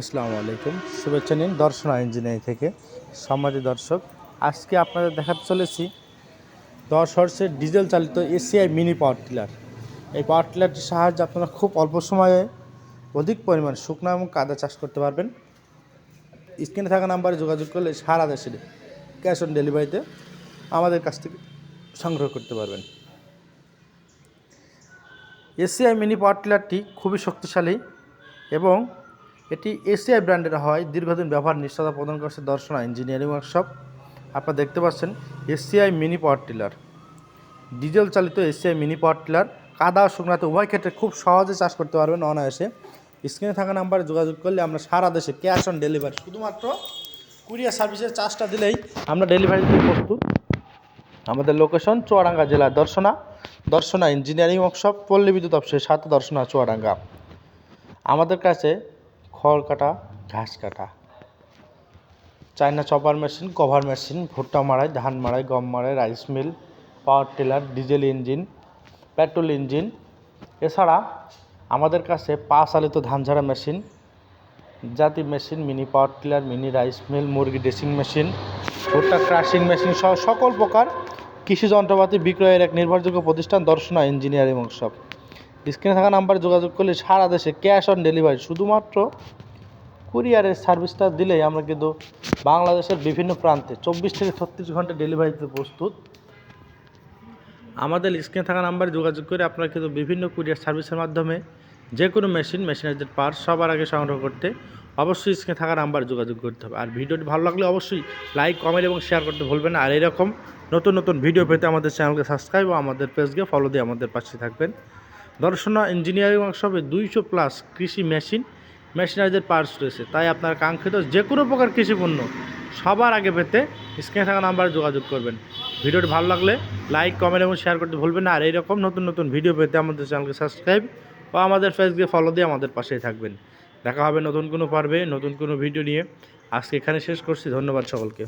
আসসালামু আলাইকুম। শুভেচ্ছা নিন দর্শনা ইঞ্জিনিয়ারিং থেকে। সম্মানিত দর্শক, আজকে আপনাদের দেখাতে চলেছি দশ হর্সের ডিজেল চালিত এসিআই মিনি পাওয়ার টিলার। এই পাওয়ার টিলারটির সাহায্যে আপনারা খুব অল্প সময়ে অধিক পরিমাণ শুকনো এবং কাদা চাষ করতে পারবেন। স্ক্রিনে থাকা নাম্বারে যোগাযোগ করলে সারা দেশে ক্যাশ অন ডেলিভারিতে আমাদের কাছ থেকে সংগ্রহ করতে পারবেন। এসিআই মিনি পাওয়ার টিলারটি খুবই শক্তিশালী এবং এটি এসিআই ব্র্যান্ডের হয়, দীর্ঘদিন ব্যবহার নিশ্চয়তা প্রদান করছে দর্শনা ইঞ্জিনিয়ারিং ওয়ার্কশপ। আপনারা দেখতে পাচ্ছেন ACI mini power tiller. Diesel চালিত এসিআই মিনি পাওয়ার টিলার, কাদা শুকনাতে উভয় ক্ষেত্রে খুব সহজে চাষ করতে পারবেন অনায়াসে। স্ক্রিনে থাকা নাম্বারে যোগাযোগ করলে আমরা সারা দেশে ক্যাশ অন ডেলিভারি, শুধুমাত্র কুরিয়ার সার্ভিসের চার্জটা দিলেই আমরা ডেলিভারি দিতে প্রস্তুত। আমাদের লোকেশন চুয়াডাঙ্গা জেলা দর্শনা দর্শনা ইঞ্জিনিয়ারিং ওয়ার্কশপ, পল্লী বিদ্যুৎ অফিসের সাথে দর্শনা চুয়াডাঙ্গা। আমাদের কাছে খড় কাটা, ঘাস কাটা। China chopper machine, cover machine, ভুট্টা মারাই ধান মারাই গম মারাই rice mill, power tiller, diesel engine, petrol engine. এছাড়া আমাদের কাছে পা চালিত ধান ঝাড়া মেশিন, জাতি machine, mini power tiller, mini rice mill, মুরগি ড্রেসিং মেশিন, ভুট্টা ক্রাশিং মেশিন সহ সকল প্রকার কৃষি যন্ত্রপাতি বিক্রয়ের এক নির্ভরযোগ্য প্রতিষ্ঠান, দর্শনা ইঞ্জিনিয়ারিং ওয়ার্কশপ। স্ক্রিনে থাকা নাম্বারে যোগাযোগ করলে সারা দেশে ক্যাশ অন ডেলিভারি শুধুমাত্র কুরিয়ারের সার্ভিসটা দিলেই আমরা কিন্তু বাংলাদেশের বিভিন্ন প্রান্তে চব্বিশ থেকে ছত্রিশ ঘণ্টা ডেলিভারিতে প্রস্তুত। আমাদের স্ক্রিনে থাকা নাম্বারে যোগাযোগ করে আপনারা কিন্তু বিভিন্ন কুরিয়ার সার্ভিসের মাধ্যমে যে কোনো মেশিন, মেশিনারিদের পার্ট সবার আগে সংগ্রহ করতে অবশ্যই স্ক্রিনে থাকা নাম্বারে যোগাযোগ করতে হবে। আর ভিডিওটি ভালো লাগলে অবশ্যই লাইক, কমেন্ট এবং শেয়ার করতে ভুলবেন আর এরকম নতুন নতুন ভিডিও পেতে আমাদের চ্যানেলকে সাবস্ক্রাইব ও আমাদের পেজকে ফলো দিয়ে আমাদের পাশে থাকবেন। দর্শনা ইঞ্জিনিয়ারিং ওয়ার্কশপে দুইশো প্লাস কৃষি মেশিন, মেশিনারিদের পার্টস রয়েছে। তাই আপনার কাঙ্ক্ষিত যে কোনো প্রকার কৃষি পণ্য সবার আগে পেতে স্ক্রিনে থাকা নাম্বারে যোগাযোগ করবেন। ভিডিওটি ভালো লাগলে লাইক, কমেন্ট এবং শেয়ার করতে ভুলবেন না। আর এইরকম নতুন নতুন ভিডিও পেতে আমাদের চ্যানেলকে সাবস্ক্রাইব ও আমাদের ফেসকে ফলো দিয়ে আমাদের পাশেই থাকবেন। দেখা হবে নতুন কোনো পর্বে, নতুন কোনো ভিডিও নিয়ে। আজকে এখানে শেষ করছি। ধন্যবাদ সকলকে।